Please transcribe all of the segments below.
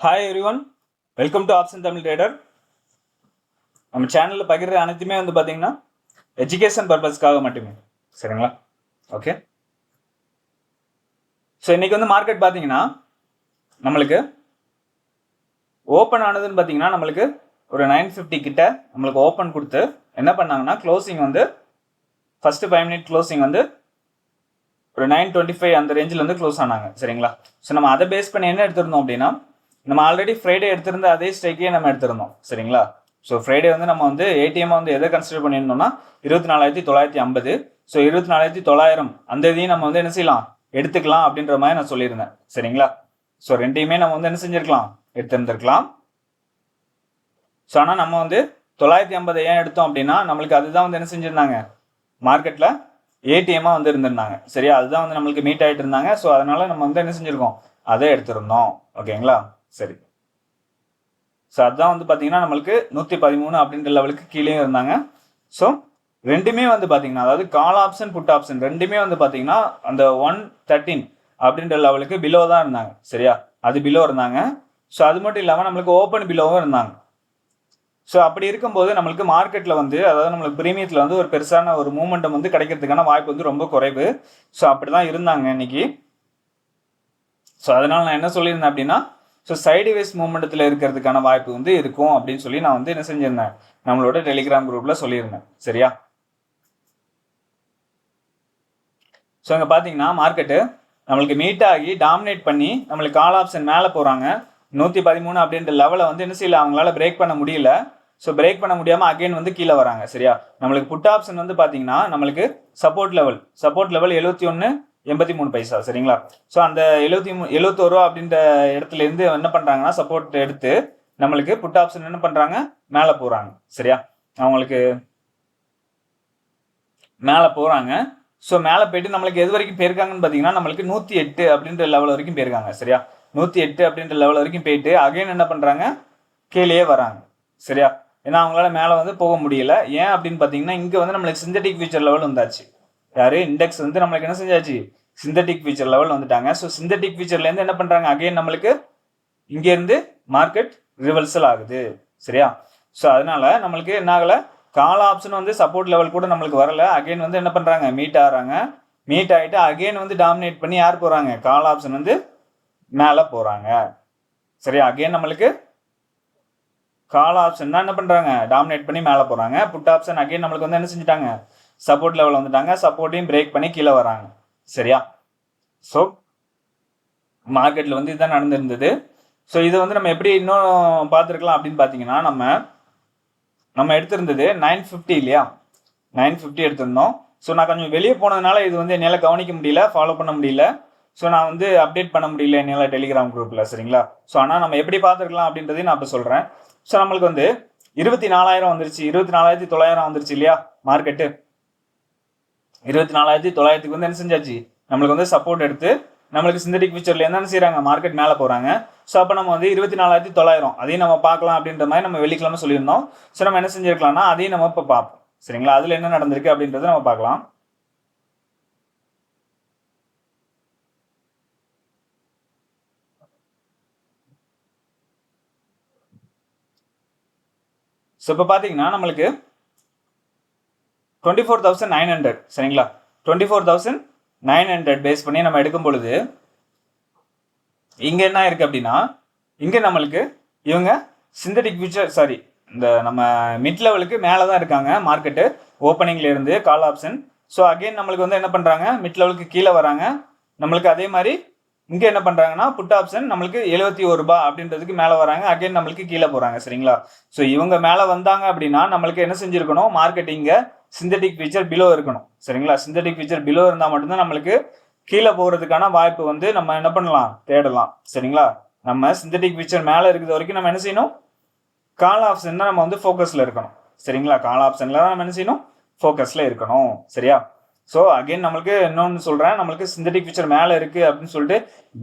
Hi everyone welcome to option Tamil trader நம்ம சேனலில் பகிர்ற அனைத்துமே வந்து பார்த்தீங்கன்னா எஜுகேஷன் பர்பஸ்க்காக மட்டுமே. சரிங்களா? ஓகே ஸோ இன்னைக்கு வந்து மார்க்கெட் பார்த்தீங்கன்னா நம்மளுக்கு ஓப்பன் ஆனதுன்னு பார்த்தீங்கன்னா நம்மளுக்கு ஒரு நைன் ஃபிஃப்டி கிட்ட நம்மளுக்கு ஓப்பன் கொடுத்து என்ன பண்ணாங்கன்னா க்ளோசிங் வந்து ஃபஸ்ட்டு ஃபைவ் மினிட் க்ளோசிங் வந்து ஒரு நைன் டுவெண்ட்டி ஃபைவ் அந்த ரேஞ்சில் வந்து க்ளோஸ் ஆனாங்க. சரிங்களா? ஸோ நம்ம அதை பேஸ் பண்ணி என்ன எடுத்திருந்தோம் அப்படின்னா நம்ம ஆல்ரெடி ஃப்ரைடே எடுத்திருந்த அதே ஸ்ட்ரைக்கே நம்ம எடுத்திருந்தோம். சரிங்களா? ஸோ ஃப்ரைடே வந்து நம்ம வந்து ஏடிஎம் வந்து எதை கன்சிடர் பண்ணியிருந்தோம்னா இருபத்தி நாலாயிரத்தி தொள்ளாயிரத்தி ஐம்பது. ஸோ இருபத்தி நாலாயிரத்தி தொள்ளாயிரம் அந்த இதையும் நம்ம வந்து என்ன செய்யலாம்? எடுத்துக்கலாம் அப்படின்ற மாதிரி நான் சொல்லியிருந்தேன். சரிங்களா? ஸோ ரெண்டையுமே நம்ம வந்து என்ன செஞ்சிருக்கலாம்? எடுத்திருந்திருக்கலாம். ஸோ ஆனால் நம்ம வந்து தொள்ளாயிரத்தி ஐம்பது ஏன் எடுத்தோம் அப்படின்னா நம்மளுக்கு அதுதான் வந்து என்ன செஞ்சுருந்தாங்க? மார்க்கெட்டில் ஏடிஎம்மாக வந்து இருந்திருந்தாங்க. சரியா? அதுதான் வந்து நம்மளுக்கு மீட் ஆகிட்டு இருந்தாங்க. ஸோ அதனால நம்ம வந்து என்ன செஞ்சுருக்கோம்? அதை எடுத்திருந்தோம். ஓகேங்களா சரி. ஸோ அதுதான் வந்து பார்த்தீங்கன்னா நம்மளுக்கு நூற்றி பதிமூணு அப்படின்ற லெவலுக்கு கீழே இருந்தாங்க. ஸோ ரெண்டுமே வந்து பார்த்தீங்கன்னா அதாவது கால் ஆப்ஷன் புட் ஆப்ஷன் ரெண்டுமே வந்து பார்த்தீங்கன்னா அந்த ஒன் தேர்ட்டீன் அப்படின்ற லெவலுக்கு பிலோ தான் இருந்தாங்க. சரியா? அது பிலோ இருந்தாங்க. ஸோ அது மட்டும் இல்லாமல் நம்மளுக்கு ஓப்பன் பிலோவும் இருந்தாங்க. ஸோ அப்படி இருக்கும்போது நம்மளுக்கு மார்க்கெட்டில் வந்து அதாவது நம்மளுக்கு ப்ரீமியத்தில் வந்து ஒரு பெருசான ஒரு மூமெண்டம் வந்து கிடைக்கிறதுக்கான வாய்ப்பு வந்து ரொம்ப குறைவு. ஸோ அப்படி தான் இருந்தாங்க இன்னைக்கு. ஸோ அதனால் நான் என்ன சொல்லியிருந்தேன் அப்படின்னா ஸோ சைடு வேஸ் மூமெண்டத்தில் இருக்கிறதுக்கான வாய்ப்பு வந்து இருக்கும் அப்படின்னு சொல்லி நான் வந்து என்ன செஞ்சிருந்தேன்? நம்மளோட டெலிகிராம் குரூப்பில் சொல்லியிருந்தேன். சரியா? ஸோ இங்கே பார்த்தீங்கன்னா மார்க்கெட்டு நம்மளுக்கு மீட் ஆகி டாமினேட் பண்ணி நம்மளுக்கு கால் ஆப்ஷன் மேலே போகிறாங்க நூற்றி பதிமூணு அப்படின்ற லெவலை வந்து என்ன செய்யல? அவங்களால பிரேக் பண்ண முடியல. ஸோ பிரேக் பண்ண முடியாமல் அகைன் வந்து கீழே வராங்க. சரியா? நம்மளுக்கு புட் ஆப்ஷன் வந்து பார்த்தீங்கன்னா நம்மளுக்கு சப்போர்ட் லெவல் சப்போர்ட் லெவல் எழுபத்தி ஒன்று எண்பத்தி மூணு பைசா சரிங்களா? ஸோ அந்த எழுபத்தி மூ எழுபத்தோரு ரூபா அப்படின்ற இடத்துல இருந்து என்ன பண்ணுறாங்கன்னா சப்போர்ட் எடுத்து நம்மளுக்கு புட் ஆப்ஷன் என்ன பண்ணுறாங்க மேலே போகிறாங்க சரியா? அவங்களுக்கு மேலே போகிறாங்க ஸோ மேலே போயிட்டு நம்மளுக்கு எது வரைக்கும் போயிருக்காங்கன்னு பார்த்தீங்கன்னா நம்மளுக்கு நூற்றி எட்டு அப்படின்ற லெவல் வரைக்கும் போயிருக்காங்க சரியா? நூற்றி எட்டு அப்படின்ற லெவல் வரைக்கும் போயிட்டு அகைன் என்ன பண்ணுறாங்க கீழேயே வராங்க சரியா? ஏன்னா அவங்களால மேலே வந்து போக முடியல. ஏன் அப்படின்னு பார்த்தீங்கன்னா இங்கே வந்து நம்மளுக்கு சிந்தட்டிக் ஃபியூச்சர் லெவல் வந்தாச்சு. யாரு இண்டெக்ஸ் வந்து நம்மளுக்கு என்ன செஞ்சாச்சு? சிந்தட்டிக் ஃபியூச்சர் லெவல் வந்துட்டாங்க. ஸோ சிந்தட்டிக் ஃபியூச்சர்லேருந்து என்ன பண்ணுறாங்க அகைன் நம்மளுக்கு இங்கேருந்து மார்க்கெட் ரிவல்சல் ஆகுது. சரியா? ஸோ அதனால நம்மளுக்கு என்ன ஆகலை? கால் ஆப்ஷன் வந்து சப்போர்ட் லெவல் கூட நம்மளுக்கு வரல. அகைன் வந்து என்ன பண்ணுறாங்க மீட் ஆகிறாங்க. மீட் ஆகிட்டு அகைன் வந்து டாமினேட் பண்ணி யார் போகிறாங்க கால் ஆப்ஷன் வந்து மேலே போகிறாங்க சரியா? அகைன் நம்மளுக்கு கால் ஆப்ஷன் தான் என்ன பண்ணுறாங்க டாமினேட் பண்ணி மேலே போகிறாங்க புட் ஆப்ஷன் அகைன் நம்மளுக்கு வந்து என்ன செஞ்சுட்டாங்க? சப்போர்ட் லெவல் வந்துட்டாங்க. சப்போர்ட்டையும் பிரேக் பண்ணி கீழே வராங்க. சரியா? ஸோ மார்க்கெட்டில் வந்து இதுதான் நடந்திருந்தது. ஸோ இதை வந்து நம்ம எப்படி இன்னும் பார்த்துருக்கலாம் அப்படின்னு பார்த்தீங்கன்னா நம்ம நம்ம எடுத்திருந்தது நைன் ஃபிஃப்டி இல்லையா? நைன் ஃபிஃப்டி எடுத்திருந்தோம். ஸோ நான் கொஞ்சம் வெளியே போனதுனால இது வந்து என்னால் கவனிக்க முடியல ஃபாலோ பண்ண முடியல. ஸோ நான் வந்து அப்டேட் பண்ண முடியல என்னால் டெலிகிராம் குரூப்பில் சரிங்களா? ஸோ ஆனால் நம்ம எப்படி பார்த்துருக்கலாம் அப்படின்றதையும் நான் இப்போ சொல்கிறேன் ஸோ நம்மளுக்கு வந்து இருபத்தி நாலாயிரம் வந்துருச்சு. இருபத்தி நாலாயிரத்தி தொள்ளாயிரம் வந்துருச்சு இல்லையா மார்க்கெட்டு இருபத்தி நாலாயிரத்தி தொள்ளாயிரத்துக்கு வந்து என்ன செஞ்சாச்சு? நம்மளுக்கு வந்து சப்போர்ட் எடுத்து நம்மளுக்கு சிந்தடிக் ஃபியூச்சர்ல என்ன செய்யறாங்க மார்க்கெட் மேலே போறாங்க. ஸோ அப்போ நம்ம வந்து இருபத்தி நாலாயிரத்தி தொள்ளாயிரம் அதையும் நம்ம பார்க்கலாம் அப்படின்ற மாதிரி நம்ம வெள்ளிக்கிழமை சொல்லியிருந்தோம். ஸோ நம்ம என்ன செஞ்சிருக்கலாம்னா அதையும் நம்ம இப்போ பார்ப்போம். சரிங்களா? அதில் என்ன நடந்திருக்கு அப்படின்றத நம்ம பார்க்கலாம். ஸோ இப்போ பார்த்தீங்கன்னா நம்மளுக்கு twenty four thousand nine hundred சரிங்களா? Twenty four thousand nine hundred base பண்ணி நம்ம எடுக்கும் பொழுது இங்கே என்ன இருக்குது அப்படின்னா இங்கே நம்மளுக்கு இவங்க சிந்தட்டிக் ஃபியூச்சர் சாரி இந்த நம்ம மிட் லெவலுக்கு மேலே தான் இருக்காங்க மார்க்கெட்டு ஓப்பனிங்கில் இருந்து கால் ஆப்ஷன் ஸோ அகைன் நம்மளுக்கு வந்து என்ன பண்ணுறாங்க மிட் லெவலுக்கு கீழே வராங்க. நம்மளுக்கு அதே மாதிரி இங்கே என்ன பண்ணுறாங்கன்னா புட் ஆப்ஷன் நம்மளுக்கு எழுபத்தி ஒரு ரூபா அப்படின்றதுக்கு மேலே வராங்க. அகைன் நம்மளுக்கு கீழே போகிறாங்க சரிங்களா? ஸோ இவங்க மேலே வந்தாங்க அப்படின்னா நம்மளுக்கு என்ன செஞ்சுருக்கணும்? மார்க்கெட் இங்கே சிந்தட்டிக் ஃபீச்சர் பிலோ இருக்கணும். சரிங்களா? சிந்தட்டிக் ஃபீச்சர் பிலோ இருந்தால் மட்டும்தான் நம்மளுக்கு கீழே போகிறதுக்கான வாய்ப்பு வந்து நம்ம என்ன பண்ணலாம்? தேடலாம். சரிங்களா? நம்ம சிந்தட்டிக் ஃபீச்சர் மேலே இருக்கிற வரைக்கும் நம்ம என்ன செய்யணும்? கால் ஆப்ஷன் தான் நம்ம வந்து ஃபோக்கஸில் இருக்கணும். சரிங்களா? கால் ஆப்ஷனில் தான் நம்ம என்ன செய்யணும்? ஃபோக்கஸில் இருக்கணும். சரியா? ஸோ அகைன் நம்மளுக்கு இன்னொன்று சொல்கிறேன் நம்மளுக்கு சிந்தட்டிக் ஃபீச்சர் மேலே இருக்குது அப்படின்னு சொல்லிட்டு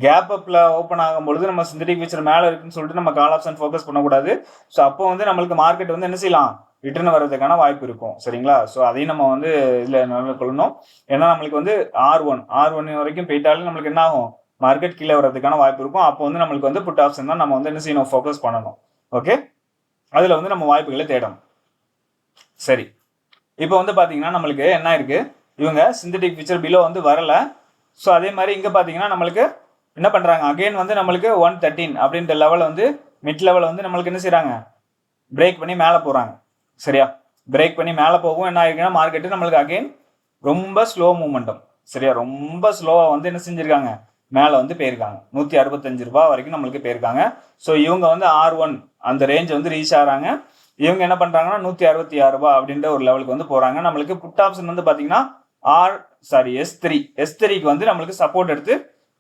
கேப் அப்பில் ஓப்பன் ஆகும் பொழுது நம்ம சிந்தட்டிக் ஃபீச்சர் மேலே இருக்குன்னு சொல்லிட்டு நம்ம கால் ஆப்ஷன் ஃபோக்கஸ் பண்ணக்கூடாது. ஸோ அப்போ வந்து நம்மளுக்கு மார்க்கெட் வந்து என்ன செய்யலாம்? ரிட்டர்ன் வர்றதுக்கான வாய்ப்பு இருக்கும். சரிங்களா? ஸோ அதையும் நம்ம வந்து இதில் கொள்ளணும். ஏன்னா நம்மளுக்கு வந்து ஆர் ஒன் ஆர் ஒன் வரைக்கும் போயிட்டாலும் நம்மளுக்கு என்ன ஆகும்? மார்க்கெட் கீழே வர்றதுக்கான வாய்ப்பு இருக்கும். அப்போ வந்து நம்மளுக்கு வந்து புட் ஆப்ஷன் தான் நம்ம வந்து என்ன செய்யணும்? ஃபோக்கஸ் பண்ணணும். ஓகே அதில் வந்து நம்ம வாய்ப்புகளை தேடணும். சரி. இப்போ வந்து பார்த்தீங்கன்னா நம்மளுக்கு என்ன இருக்குது இவங்க சிந்தட்டிக் ஃபீச்சர் பிலோ வந்து வரல. ஸோ அதே மாதிரி இங்கே பார்த்தீங்கன்னா நம்மளுக்கு என்ன பண்ணுறாங்க அகைன் வந்து நம்மளுக்கு ஒன் தேர்ட்டீன் அப்படின்ற லெவல் வந்து மிட் லெவல் வந்து நம்மளுக்கு என்ன செய்கிறாங்க பிரேக் பண்ணி மேலே போகிறாங்க சரியா? பிரேக் பண்ணி மேலே போகும் என்ன ஆயிருக்குன்னா மார்க்கெட்டு நம்மளுக்கு அகைன் ரொம்ப ஸ்லோ மூமெண்டம் சரியா? ரொம்ப ஸ்லோவாக வந்து என்ன செஞ்சுருக்காங்க? மேலே வந்து போயிருக்காங்க. நூற்றி அறுபத்தஞ்சு ரூபா வரைக்கும் நம்மளுக்கு போயிருக்காங்க. ஸோ இவங்க வந்து ஆர் ஒன் அந்த ரேஞ்ச் வந்து ரீச் ஆகிறாங்க. இவங்க என்ன பண்ணுறாங்கன்னா நூற்றி அறுபத்தி ஆறு ரூபா அப்படின்ற ஒரு லெவலுக்கு வந்து போகிறாங்க நம்மளுக்கு புட் ஆப்ஷன் வந்து பார்த்தீங்கன்னா R sorry S three S த்ரீக்கு வந்து நம்மளுக்கு சப்போர்ட் எடுத்து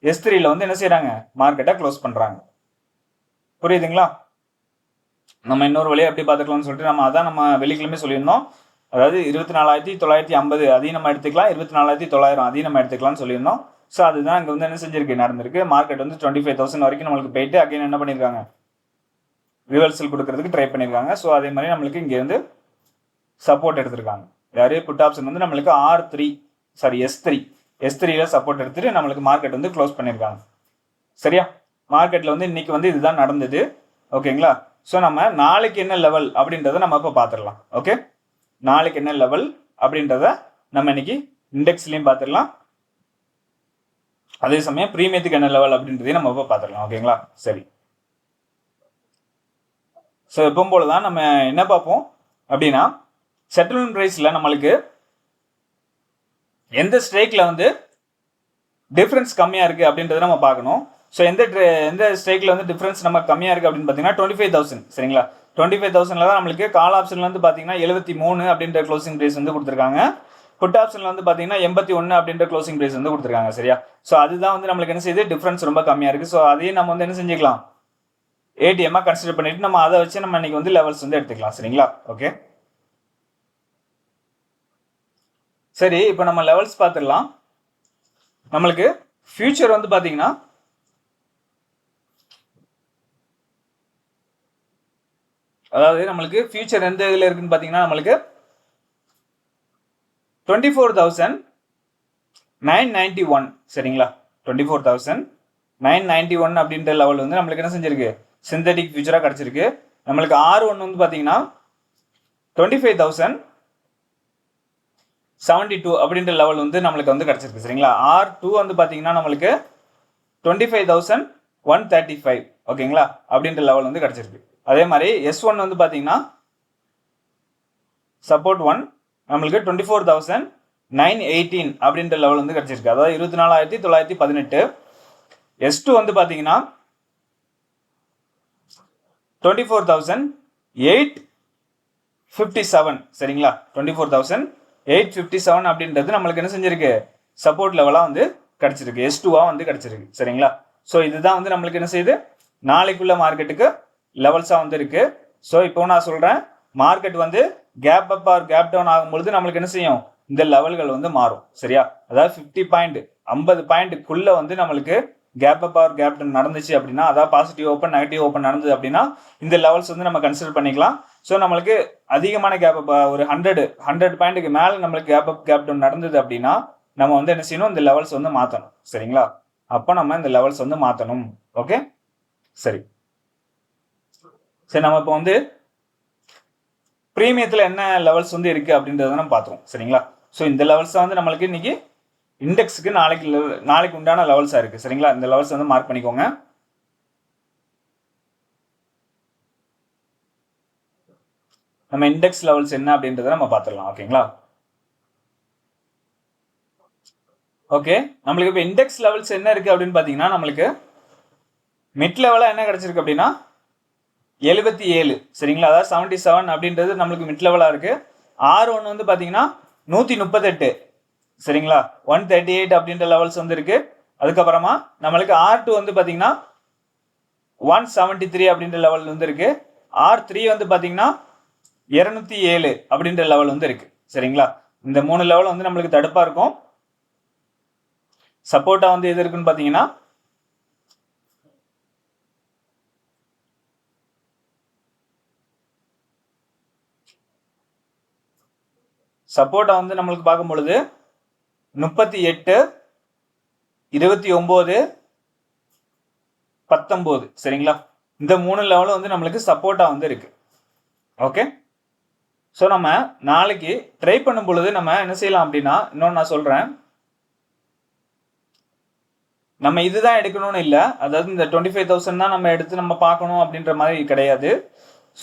எஸ் த்ரீல வந்து என்ன செய்கிறாங்க மார்க்கெட்டை க்ளோஸ் பண்ணுறாங்க புரியுதுங்களா? நம்ம இன்னொரு வழியை எப்படி பார்த்துக்கலாம்னு சொல்லிட்டு நம்ம அதான் நம்ம வெள்ளிக்கிழமை சொல்லியிருந்தோம். அதாவது இருபத்தி நாலாயிரத்தி தொள்ளாயிரத்தி ஐம்பது அதையும் நம்ம எடுத்துக்கலாம். இருபத்தி நாலாயிரத்தி தொள்ளாயிரம் அதையும் நம்ம எடுத்துக்கலாம்னு சொல்லியிருந்தோம். ஸோ அதுதான் அங்கே வந்து என்ன செஞ்சிருக்கு? நடந்திருக்கு. மார்க்கெட் வந்து டுவெண்ட்டி ஃபைவ் தௌசண்ட் வரைக்கும் நம்மளுக்கு போயிட்டு அகைன் என்ன பண்ணியிருக்காங்க? ரிவர்சல் கொடுக்கறதுக்கு ட்ரை பண்ணியிருக்காங்க. ஸோ அதே மாதிரி நம்மளுக்கு இங்கேருந்து சப்போர்ட் எடுத்திருக்காங்க. யாரு புட் ஆப்ஷன் வந்து நம்மளுக்கு R three sorry S three S த்ரீல சப்போர்ட் எடுத்துட்டு நம்மளுக்கு மார்க்கெட் வந்து க்ளோஸ் பண்ணியிருக்காங்க. சரியா? மார்க்கெட்டில் வந்து இன்னைக்கு வந்து இதுதான் நடந்தது. ஓகேங்களா ஸோ நம்ம நாளைக்கு என்ன லெவல் அப்படின்றத நம்ம இப்போ பார்த்துடலாம். ஓகே நாளைக்கு என்ன லெவல் அப்படின்றத நம்ம இன்னைக்கு இண்டெக்ஸ்லையும் பார்த்துடலாம். அதே சமயம் ப்ரீமியத்துக்கு என்ன லெவல் அப்படின்றதையும் நம்ம இப்போ பார்த்துடலாம். ஓகேங்களா சரி. ஸோ எப்பவும் போல தான் நம்ம என்ன பார்ப்போம் அப்படின்னா செட்டில்மெண்ட் ப்ரைஸில் நம்மளுக்கு எந்த ஸ்ட்ரைக்கில் வந்து டிஃப்ரென்ஸ் கம்மியாக இருக்குது அப்படின்றத நம்ம பார்க்கணும். ஸோ எந்த எந்த ஸ்ட்ரைக்கில் வந்து டிஃப்ரென்ஸ் நம்ம கம்மியாக இருக்குது அப்படின்னு பார்த்தீங்கன்னா டுவெண்ட்டி ஃபைவ் தௌசண்ட் சரிங்களா? டுவெண்ட்டி ஃபைவ் தௌசண்ட்ல தான் நம்மளுக்கு கால் ஆப்ஷனில் வந்து பார்த்தீங்கன்னா எழுபத்தி மூணு அப்படின்ற க்ளோசிங் ப்ரைஸ் வந்து கொடுத்துருக்காங்க. புட் ஆப்ஷனில் வந்து பார்த்தீங்கன்னா எண்பத்தி ஒன்று அப்படின்ற க்ளோசிங் ப்ரைஸ் வந்து கொடுத்துருக்காங்க சரியா? ஸோ அதுதான் வந்து நம்மளுக்கு என்ன செய்யுது? டிஃப்ரென்ஸ் ரொம்ப கம்மியாக இருக்குது ஸோ அதையும் நம்ம வந்து என்ன செஞ்சுக்கலாம்? ஏடிஎம்மாக கன்சிடர் பண்ணிவிட்டு நம்ம அதை வச்சு நம்ம இன்றைக்கி வந்து லெவல்ஸ் வந்து எடுத்துக்கலாம் சரிங்களா? ஓகே சரி இப்போ நம்ம லெவல்ஸ் பார்த்துடலாம். நம்மளுக்கு ஃபியூச்சர் வந்து பார்த்தீங்கன்னா அதாவது நம்மளுக்கு ஃபியூச்சர் எந்த இதில் இருக்குன்னு பார்த்தீங்கன்னா நம்மளுக்கு twenty four thousand nine ninety one சரிங்களா? Twenty four thousand nine ninety one அப்படின்ற லெவல் வந்து நம்மளுக்கு என்ன செஞ்சிருக்கு? சிந்தட்டிக் ஃபியூச்சராக கிடச்சிருக்கு. நம்மளுக்கு ஆர் ஒன் வந்து பார்த்தீங்கன்னா twenty five thousand seventy two அப்படின்ற லெவல் வந்து நம்மளுக்கு வந்து கிடச்சிருக்கு சரிங்களா? ஆர் டூ வந்து பார்த்தீங்கன்னா நம்மளுக்கு twenty five thousand one thirty five ஓகேங்களா? அப்படின்ற லெவல் வந்து கிடச்சிருக்கு. அதே மாதிரி எஸ் ஒன் வந்து பார்த்தீங்கன்னா சப்போர்ட் ஒன் நம்மளுக்கு twenty four thousand nine eighteen அப்படின்ற லெவல் வந்து கிடச்சிருக்கு. அதாவது இருபத்தி நாலாயிரத்தி தொள்ளாயிரத்தி பதினெட்டு. எஸ் டூ வந்து பார்த்தீங்கன்னா twenty four thousand eight fifty seven சரிங்களா? Twenty four thousand eight fifty seven அப்படின்றது நம்மளுக்கு என்ன செஞ்சிருக்கு? சப்போர்ட் லெவலாக வந்து கிடச்சிருக்கு. எஸ் டூவாக வந்து கிடச்சிருக்கு. சரிங்களா? ஸோ இதுதான் வந்து நம்மளுக்கு என்ன செய்யுது? நாளைக்குள்ள மார்க்கெட்டுக்கு லெவல்ஸாக வந்து இருக்கு. ஸோ இப்போ நான் சொல்கிறேன் மார்க்கெட் வந்து gap up or gap down ஆகும்பொழுது நம்மளுக்கு என்ன செய்யும்? இந்த லெவல்கள் வந்து மாறும். சரியா? அதாவது ஃபிஃப்டி பாயிண்ட் ஐம்பது பாயிண்ட்டுக்குள்ளே வந்து நம்மளுக்கு gap up or gap down நடந்துச்சு அப்படின்னா அதாவது பாசிட்டிவ் ஓப்பன் நெகட்டிவ் ஓப்பன் நடந்தது அப்படின்னா இந்த லெவல்ஸ் வந்து நம்ம கன்சிடர் பண்ணிக்கலாம். ஸோ நம்மளுக்கு அதிகமான கேப் அப் ஒரு ஹண்ட்ரட் ஹண்ட்ரட் பாயிண்ட்டுக்கு மேலே நம்மளுக்கு கேப் அப் கேப் டவுன் நடந்தது அப்படின்னா நம்ம வந்து என்ன செய்யணும்? இந்த லெவல்ஸ் வந்து மாற்றணும் சரிங்களா? அப்போ நம்ம இந்த லெவல்ஸ் வந்து மாற்றணும் ஓகே சரி. சரி நம்ம இப்போ வந்து ப்ரீமியத்தில் என்ன லெவல்ஸ் வந்து இருக்குது அப்படின்றத நம்ம பார்த்துருவோம். சரிங்களா? ஸோ இந்த லெவல்ஸ் தான் வந்து நம்மளுக்கு இன்னைக்கு இண்டெக்ஸுக்கு நாளைக்கு நாளைக்கு உண்டான லெவல்ஸாக இருக்குது சரிங்களா? இந்த லெவல்ஸ் வந்து மார்க் பண்ணிக்கோங்க. நம்ம இண்டெக்ஸ் லெவல்ஸ் என்ன அப்படின்றத நம்ம பார்த்துடலாம். ஓகேங்களா? ஓகே. நம்மளுக்கு இப்போ இண்டெக்ஸ் லெவல்ஸ் என்ன இருக்குது அப்படின்னு பார்த்தீங்கன்னா நம்மளுக்கு மிட் லெவலாக என்ன கிடச்சிருக்கு அப்படின்னா எழுபத்தி ஏழு. சரிங்களா? அதாவது செவன்ட்டி செவன் அப்படின்றது நம்மளுக்கு மிட் லெவலாக இருக்குது ஆர் ஒன்று வந்து பார்த்தீங்கன்னா நூற்றி முப்பத்தெட்டு. சரிங்களா? ஒன் தேர்ட்டி எயிட் அப்படின்ற லெவல்ஸ் வந்து இருக்கு அதுக்கப்புறமா நம்மளுக்கு ஆர் டூ வந்து பார்த்தீங்கன்னா ஒன் செவன்ட்டி த்ரீ அப்படின்ற லெவல் வந்து இருக்கு ஆர் த்ரீ வந்து பார்த்தீங்கன்னா இரநூத்தி ஏழு அப்படின்ற லெவல் வந்து இருக்கு சரிங்களா? இந்த மூணு லெவல் வந்து நம்மளுக்கு தடுப்பாக இருக்கும். சப்போர்ட்டாக வந்து எது இருக்குன்னு பார்த்தீங்கன்னா சப்போர்ட்டை வந்து நம்மளுக்கு பார்க்கும் பொழுது முப்பத்தி எட்டு இருபத்தி ஒம்பது பத்தொம்போது. சரிங்களா? இந்த மூணு லெவலும் வந்து நம்மளுக்கு சப்போர்ட்டாக வந்து இருக்கு ஓகே ஸோ நம்ம நாளைக்கு ட்ரை பண்ணும் பொழுது நம்ம என்ன செய்யலாம் அப்படின்னா இன்னொன்று நான் சொல்கிறேன் நம்ம இதுதான் எடுக்கணும்னு இல்லை. அதாவது இந்த டுவெண்ட்டி ஃபைவ் தௌசண்ட் தான் நம்ம எடுத்து நம்ம பார்க்கணும் அப்படின்ற மாதிரி கிடையாது.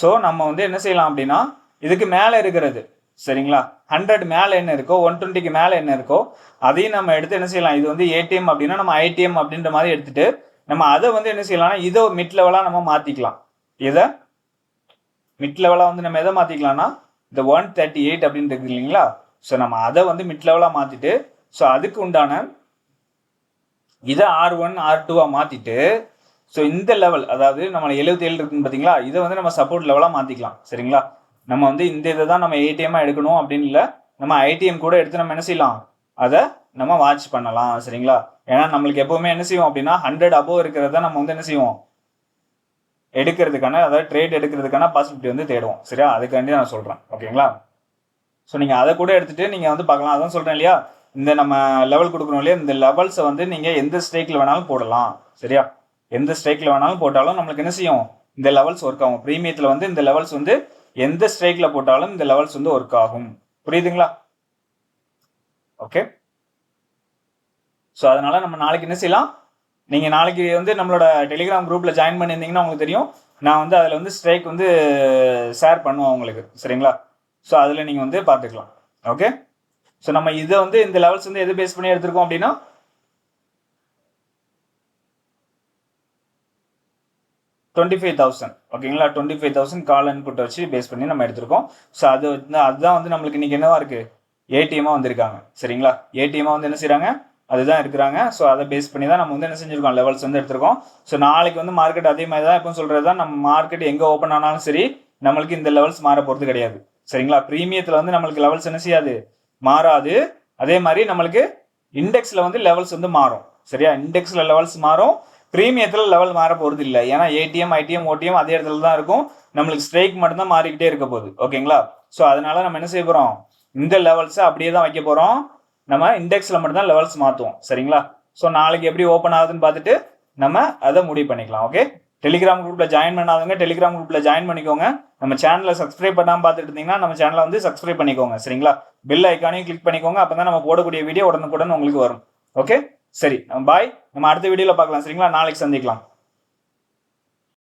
ஸோ நம்ம வந்து என்ன செய்யலாம் அப்படின்னா இதுக்கு மேலே இருக்கிறது. சரிங்களா? ஹண்ட்ரட் மேலே என்ன இருக்கோ ஒன் டுவெண்ட்டிக்கு மேலே என்ன இருக்கோ அதையும் நம்ம எடுத்து என்ன செய்யலாம்? இது வந்து ஏடிஎம் அப்படின்னா நம்ம ஐடிஎம் அப்படின்ற மாதிரி எடுத்துட்டு நம்ம அதை வந்து என்ன செய்யலாம்னா இதை மிட் லெவலாக நம்ம மாற்றிக்கலாம் இதை மிட் லெவலாக வந்து நம்ம எதை மாற்றிக்கலாம்னா இந்த ஒன் தேர்ட்டி எயிட் அப்படின்னு இருக்குது இல்லைங்களா? ஸோ நம்ம அதை வந்து மிட் லெவலாக மாற்றிட்டு ஸோ அதுக்கு உண்டான இதை ஆர் ஒன் ஆர் டூவாக மாற்றிட்டு ஸோ இந்த லெவல் அதாவது நம்ம எழுபத்தி ஏழு இருக்குன்னு பார்த்தீங்களா? இதை வந்து நம்ம சப்போர்ட் லெவலாக மாற்றிக்கலாம் சரிங்களா? நம்ம வந்து இந்த இதை தான் நம்ம ஏடிஎம்மாக எடுக்கணும் அப்படின்னு இல்லை நம்ம ஐடிஎம் கூட எடுத்து நம்ம என்ன செய்யலாம்? அதை நம்ம வாட்ச் பண்ணலாம் சரிங்களா? ஏன்னா நம்மளுக்கு எப்போவுமே என்ன செய்வோம் அப்படின்னா ஹண்ட்ரட் அபோவ் இருக்கிறத நம்ம வந்து என்ன செய்வோம்? எடுக்கிறதுக்கான அதாவது ட்ரேட் எடுக்கிறதுக்கான பாசிபிலிட்டி வந்து தேடுவோம் சரியா? அதுக்காண்டி நான் சொல்கிறேன் ஓகேங்களா? ஸோ நீங்கள் அதை கூட எடுத்துகிட்டு நீங்கள் வந்து பார்க்கலாம். அதான் சொல்கிறேன் இல்லையா? இந்த நம்ம லெவல் கொடுக்குறோம் இல்லையா? இந்த லெவல்ஸை வந்து நீங்கள் எந்த ஸ்ட்ரைக்கில் வேணாலும் போடலாம் சரியா? எந்த ஸ்ட்ரைக்கில் வேணாலும் போட்டாலும் நம்மளுக்கு என்ன செய்யும்? இந்த லெவல்ஸ் ஒர்க் ஆகும். ப்ரீமியத்தில் வந்து இந்த லெவல்ஸ் வந்து எந்த ஸ்ட்ரைக்கில் போட்டாலும் இந்த லெவல்ஸ் வந்து ஒர்க் ஆகும். புரியுதுங்களா? ஓகே ஸோ அதனால் நம்ம நாளைக்கு என்ன செய்யலாம்? நீங்கள் நாளைக்கு வந்து நம்மளோட டெலிகிராம் குரூப்பில் ஜாயின் பண்ணியிருந்தீங்கன்னா உங்களுக்கு தெரியும். நான் வந்து அதில் வந்து ஸ்ட்ரைக் வந்து ஷேர் பண்ணுவோம் உங்களுக்கு. சரிங்களா? ஸோ அதில் நீங்கள் வந்து பார்த்துக்கலாம். ஓகே ஸோ நம்ம இதை வந்து இந்த லெவல்ஸ் வந்து எது பேஸ் பண்ணி எடுத்திருக்கோம் அப்படின்னா டுவெண்ட்டி ஃபைவ் தௌசண்ட் ஓகேங்களா twenty five thousand call input வச்சு பேஸ் பண்ணி நம்ம எடுத்திருக்கோம். ஸோ அது வந்து அதுதான் வந்து நம்மளுக்கு இன்றைக்கி என்னவா இருக்குது ஏடிஎம்மாக வந்திருக்காங்க. சரிங்களா? ஏடிஎம்மாக வந்து என்ன செய்கிறாங்க அதுதான் இருக்கிறாங்க ஸோ அதை பேஸ் பண்ணி தான் நம்ம வந்து என்ன செஞ்சிருக்கோம்? லெவல்ஸ் வந்து எடுத்திருக்கோம். ஸோ நாளைக்கு வந்து மார்க்கெட் அதே மாதிரி தான் இப்போ சொல்கிறது தான். நம்ம மார்க்கெட் எங்கே ஓப்பன் ஆனாலும் சரி நம்மளுக்கு இந்த லெவல்ஸ் மாற போகிறது கிடையாது. சரிங்களா? ப்ரீமியத்தில் வந்து நம்மளுக்கு லெவல்ஸ் என்ன செய்யாது? மாறாது. அதே மாதிரி நம்மளுக்கு இண்டெக்ஸில் வந்து லெவல்ஸ் வந்து மாறும். சரியா? இண்டெக்ஸில் லெவல்ஸ் மாறும். ப்ரீமியத்தில் லெவல் மாற போகிறது இல்லை. ஏன்னா ஏடிஎம் ஐடிஎம் ஓடிஎம் அதே இடத்துல தான் இருக்கும். நம்மளுக்கு ஸ்ட்ரைக் மட்டும்தான் மாறிக்கிட்டே இருக்க போகுது. ஓகேங்களா ஸோ அதனால நம்ம என்ன செய்ய போகிறோம் இந்த லெவல்ஸை அப்படியே தான் வைக்க போகிறோம் நம்ம இண்டெக்ஸில் மட்டும்தான் லெவல்ஸ் மாற்றுவோம் சரிங்களா? ஸோ நாளைக்கு எப்படி ஓப்பன் ஆகுதுன்னு பார்த்துட்டு நம்ம அதை முடிவு பண்ணிக்கலாம். ஓகே டெலிகிராம் குரூப்பில் ஜாயின் பண்ணாதவங்க டெலிகிராம் குரூப்பில் ஜாயின் பண்ணிக்கோங்க. நம்ம சேனலை சப்ஸ்கிரைப் பண்ணாமல் பார்த்துட்டு இருந்தீங்கன்னா நம்ம சேனலை வந்து சப்ஸ்கிரைப் பண்ணிக்கோங்க. சரிங்களா? பில் ஐக்கானையும் கிளிக் பண்ணிக்கோங்க. அப்போ தான் நம்ம போடக்கூடிய வீடியோ உடனுக்குடன் உங்களுக்கு வரும். ஓகே சரி. பாய் நம்ம அடுத்த வீடியோவில் பார்க்கலாம் சரிங்களா? நாளைக்கு சந்திக்கலாம்.